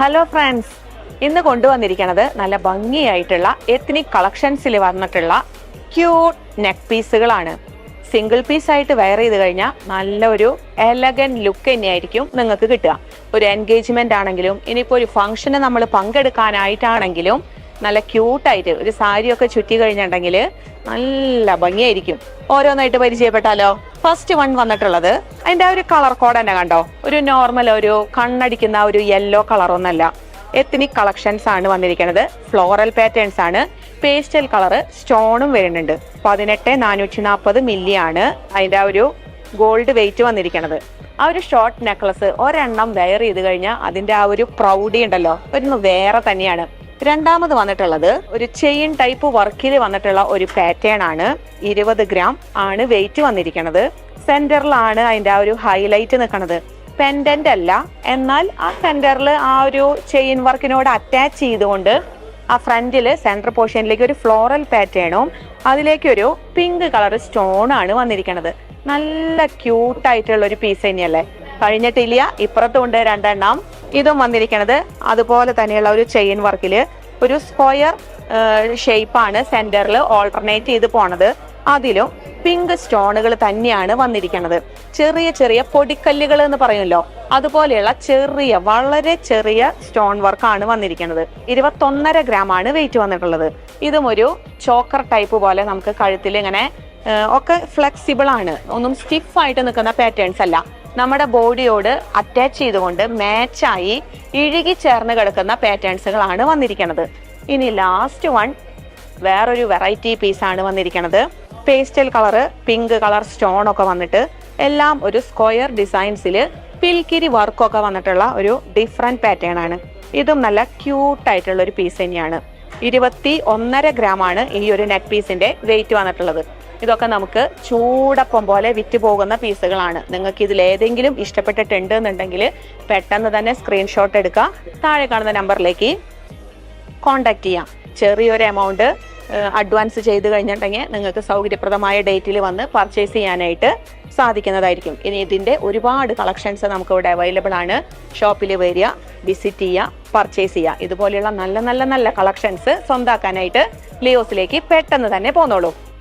Hello friends ഇന്ന് കൊണ്ടുവന്നിരിക്കുന്നത് നല്ല ഭംഗിയായിട്ടുള്ള എത്നിക് കളക്ഷൻസിൽ വന്നിട്ടുള്ള ക്യൂട്ട് നെക്ക് പീസുകളാണ് സിംഗിൾ പീസ് ആയിട്ട് വെയർ ചെയ്ത് കഴിഞ്ഞാൽ നല്ലൊരു എലഗൻ ലുക്ക് തന്നെയായിരിക്കും നിങ്ങൾക്ക് കിട്ടുക. ഒരു എൻഗേജ്മെന്റ് ആണെങ്കിലും ഇനിയിപ്പോൾ ഒരു ഫംഗ്ഷന് നമ്മൾ പങ്കെടുക്കാനായിട്ടാണെങ്കിലും നല്ല ക്യൂട്ടായിട്ട് ഒരു സാരിയൊക്കെ ചുറ്റി കഴിഞ്ഞിട്ടുണ്ടെങ്കിൽ നല്ല ഭംഗിയായിരിക്കും. ഓരോന്നായിട്ട് പരിചയപ്പെട്ടാലോ? ഫസ്റ്റ് വൺ വന്നിട്ടുള്ളത്. അതിന്റെ ആ ഒരു കളർ കോഡ് തന്നെ കണ്ടോ? ഒരു നോർമൽ ഒരു കണ്ണടിക്കുന്ന ഒരു യെല്ലോ കളർ ഒന്നല്ല. എത്നിക് കളക്ഷൻസ് ആണ് വന്നിരിക്കുന്നത്. ഫ്ലോറൽ പാറ്റേൺസ് ആണ്. പേസ്റ്റൽ കളർ സ്റ്റോണും വരുന്നുണ്ട്. പതിനെട്ട് നാനൂറ്റി നാൽപ്പത് മില്ലി ആണ് അതിന്റെ ആ ഒരു ഗോൾഡ് വെയിറ്റ് വന്നിരിക്കുന്നത്. ആ ഒരു ഷോർട്ട് നെക്ലസ് ഒരെണ്ണം വെയർ ചെയ്ത് കഴിഞ്ഞാൽ അതിന്റെ ആ ഒരു പ്രൗഡി ഉണ്ടല്ലോ. ഒരു വേറെ തന്നെയാണ്. രണ്ടാമത് വന്നിട്ടുള്ളത് ഒരു ചെയിൻ ടൈപ്പ് വർക്കിൽ വന്നിട്ടുള്ള ഒരു പാറ്റേൺ ആണ്. ഇരുപത് ഗ്രാം ആണ് വെയിറ്റ് വന്നിരിക്കുന്നത് സെന്ററിലാണ് അതിന്റെ ആ ഒരു ഹൈലൈറ്റ് നിൽക്കുന്നത് പെൻഡന്റ് അല്ല. എന്നാൽ ആ സെന്ററിൽ ആ ഒരു ചെയിൻ വർക്കിനോട് അറ്റാച്ച് ചെയ്തുകൊണ്ട് ആ ഫ്രണ്ടിൽ സെന്റർ പോർഷനിലേക്ക് ഒരു ഫ്ലോറൽ പാറ്റേണും അതിലേക്ക് ഒരു പിങ്ക് കളർ സ്റ്റോൺ ആണ് വന്നിരിക്കുന്നത് നല്ല ക്യൂട്ടായിട്ടുള്ള ഒരു പീസ് തന്നെയല്ലേ? കഴിഞ്ഞിട്ടില്ല. ഇപ്പുറത്തുണ്ട് രണ്ടെണ്ണം. ഇതും വന്നിരിക്കുന്നത് അതുപോലെ തന്നെയുള്ള ഒരു ചെയിൻ വർക്കിൽ ഒരു സ്ക്വയർ ഷേപ്പാണ് സെന്ററിൽ ഓൾട്ടർനേറ്റ് ചെയ്ത് പോണത്. അതിലും പിങ്ക് സ്റ്റോണുകൾ തന്നെയാണ് വന്നിരിക്കുന്നത് ചെറിയ ചെറിയ പൊടിക്കല്ലുകൾ എന്ന് പറയുമല്ലോ. അതുപോലെയുള്ള ചെറിയ വളരെ ചെറിയ സ്റ്റോൺ വർക്കാണ് വന്നിരിക്കുന്നത് ഇരുപത്തൊന്നര ഗ്രാം ആണ് വെയിറ്റ് വന്നിട്ടുള്ളത്. ഇതും ഒരു ചോക്കർ ടൈപ്പ് പോലെ നമുക്ക് കഴുത്തിൽ ഇങ്ങനെ ഒക്കെ ഫ്ലെക്സിബിൾ ആണ്. ഒന്നും സ്റ്റിഫ് ആയിട്ട് നിൽക്കുന്ന പാറ്റേൺസ് അല്ല. നമ്മുടെ ബോഡിയോട് അറ്റാച്ച് ചെയ്തുകൊണ്ട് മാച്ചായി ഇഴുകി ചേർന്ന് കിടക്കുന്ന പാറ്റേൺസുകളാണ് വന്നിരിക്കുന്നത് ഇനി ലാസ്റ്റ് വൺ വേറൊരു വെറൈറ്റി പീസാണ് വന്നിരിക്കുന്നത് pastel colour pink colour stone ഒക്കെ വന്നിട്ട് എല്ലാം ഒരു സ്ക്വയർ ഡിസൈൻസിൽ പിൽക്കിരി വർക്കൊക്കെ വന്നിട്ടുള്ള ഒരു ഡിഫറെന്റ് പാറ്റേൺ ആണ്. ഇതും നല്ല ക്യൂട്ട് ആയിട്ടുള്ള ഒരു പീസ് തന്നെയാണ്. ഇരുപത്തി ഒന്നര ഗ്രാം ആണ് ഈ ഒരു നെക്ക് പീസിന്റെ വെയിറ്റ് വന്നിട്ടുള്ളത്. ഇതൊക്കെ നമുക്ക് ചൂടപ്പം പോലെ വിറ്റ് പോകുന്ന പീസുകളാണ്. നിങ്ങൾക്ക് ഇതിൽ ഏതെങ്കിലും ഇഷ്ടപ്പെട്ടിട്ടുണ്ട് എന്നുണ്ടെങ്കിൽ പെട്ടെന്ന് തന്നെ സ്ക്രീൻഷോട്ട് എടുക്കുക. താഴെ കാണുന്ന നമ്പറിലേക്ക് കോണ്ടാക്ട് ചെയ്യാം. ചെറിയൊരു എമൗണ്ട് അഡ്വാൻസ് ചെയ്ത് കഴിഞ്ഞിട്ടുണ്ടെങ്കിൽ നിങ്ങൾക്ക് സൗകര്യപ്രദമായ ഡേറ്റിൽ വന്ന് പർച്ചേസ് ചെയ്യാനായിട്ട് സാധിക്കുന്നതായിരിക്കും. ഇനി ഇതിന്റെ ഒരുപാട് കളക്ഷൻസ് നമുക്ക് ഇവിടെ അവൈലബിൾ ആണ്. ഷോപ്പിൽ വരിക വിസിറ്റ് ചെയ്യുക പർച്ചേസ് ചെയ്യുക. ഇതുപോലെയുള്ള നല്ല നല്ല നല്ല കളക്ഷൻസ് സ്വന്താക്കാനായിട്ട് ലിയോസിലേക്ക് പെട്ടെന്ന് തന്നെ പോന്നോളൂ.